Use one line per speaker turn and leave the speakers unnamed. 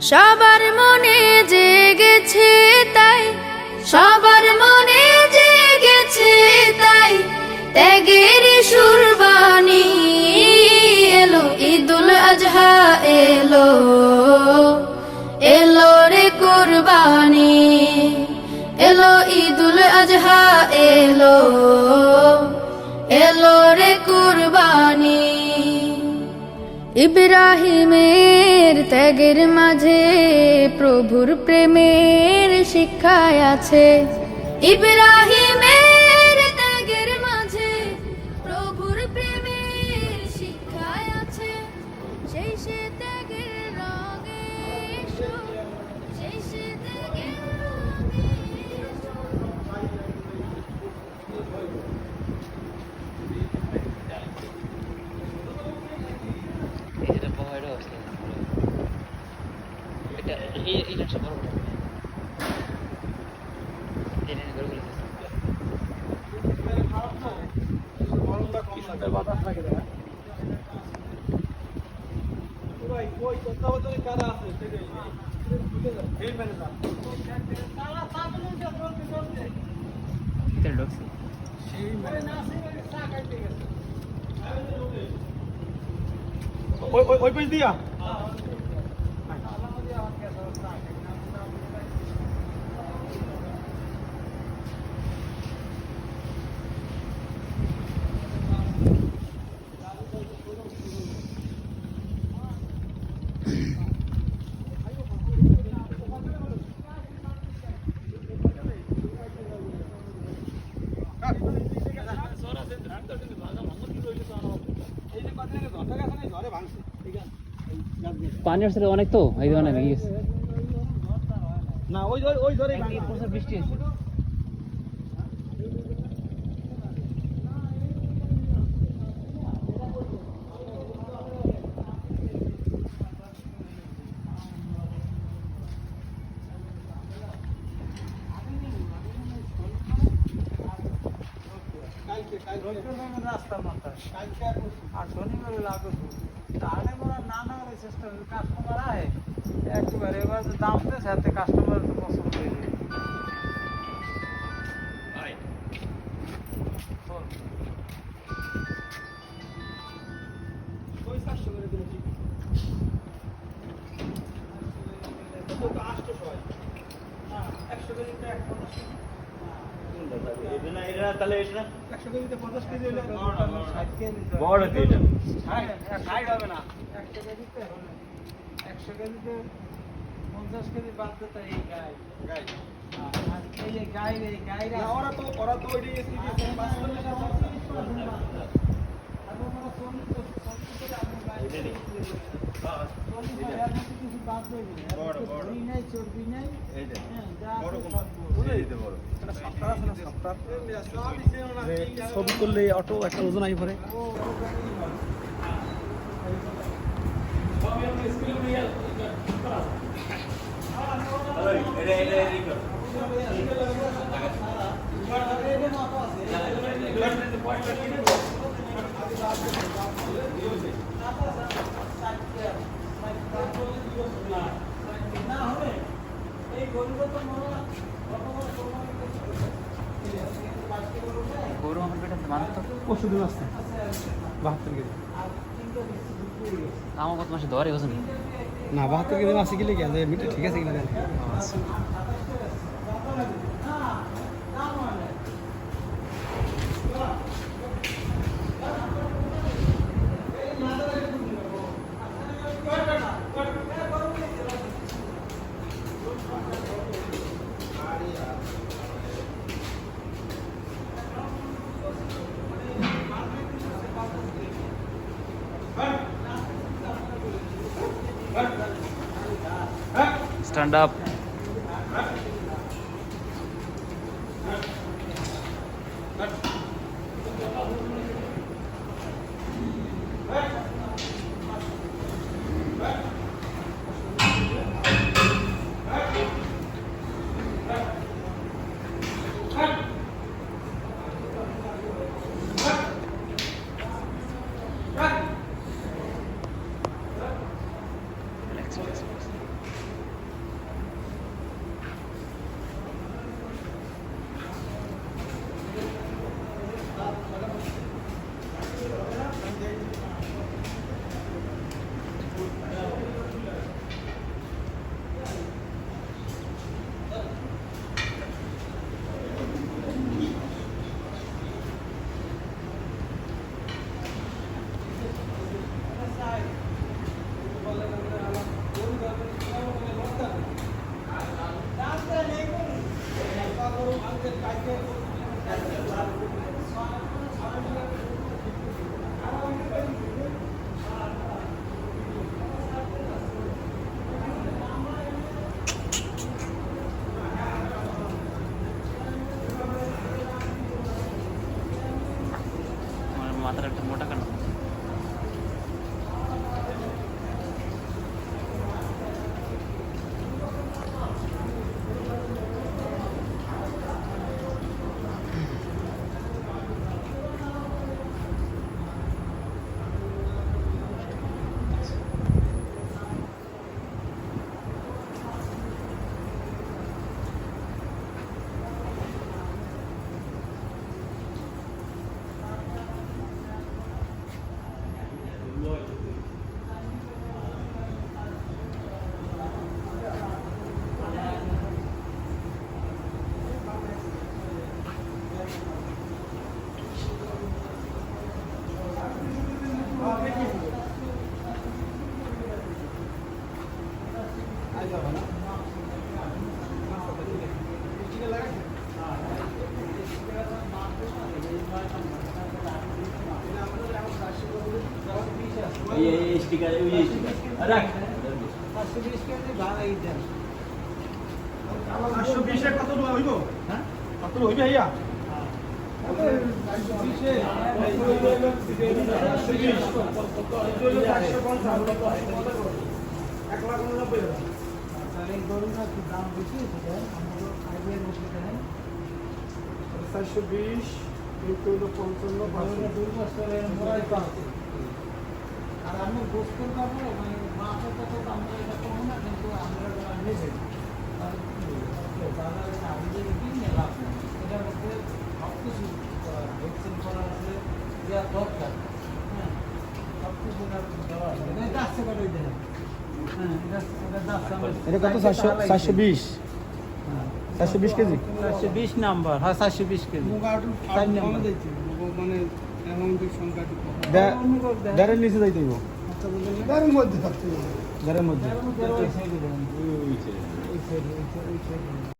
সবার মনে জেগেছে তাই, সবার মনে জেগেছে তাই, ত্যাগের সুরবানি এলো, ঈদুল আজহা এলো এলো রে কুরবানি, এলো ঈদুল আজহা এলো এলো রে ইব্রাহিমের ত্যাগের মাঝে প্রভুর প্রেমের শিক্ষায় আছে। ইব্রাহিমের
ওই ওই ওই পেজ দিয়া
পানি আসছে অনেক তো এই অনেক ভেঙে গেছে
না ওই ওই ওই ধরে
প্রচুর বৃষ্টি হয়েছে।
রাস্তার মাথায়। আর শনিবারে লাগবে তাহলে মোরা না না করে চেষ্টা করি কাস্টমার আয় একবার এবার যে দাম দেয় সাথে কাস্টমার তো পছন্দ হয়ে যায়। বল। একশো পঞ্চাশ কেজি হলে কেজি
বড়।
না একশো কেজিতে পঞ্চাশ কেজি বাদ এই গাই গাইর ওরা তো ওরা তো ওই চর্বি নাই হ্যাঁ, যা আছে সব। ছবি করলে অটো একটা ওজন আই পরে
গরু আমার পেটে তো
পরশু দিন আসছে বাহাত্তর কেজি।
আমার কত মাসে ধরে বসে
না বাহাত্তর কেজি মাসে গেলে গেলে মিটে ঠিক আছে কিনা stand
up. Cut.
Cut. মাথার
পাঁচশো বিশ কেজি ভাড়াই দেন
পাঁচশো বিশে কত হইব?
হ্যাঁ?
কত হইবে ভাইয়া? এক লাখ উননব্বই
দাম বেশি
চারশো বিশ। পঞ্চান্ন
আমি বুঝতে পারব মানে মাছের কত দাম এটা কম না কিন্তু আমরা যারা নেবে তারা আমি যদি কিনে লাভ নেই? এটার মধ্যে সব কিছু ভ্যাকসিন করা আছে দেওয়া দরকার। হ্যাঁ সব কিছু দেওয়া আছে। এটা আসছে কত দেন হ্যাঁ এটা
চারশো চারশো বিশ। চারশো বিশ কেজি?
চারশো বিশ নাম্বার হ্যাঁ চারশো বিশ কেজি।
মানে দেড়ের নিচে যাইতে হইব।
দেড়ের মধ্যে থাকতে হবে।
দেড়ের মধ্যে।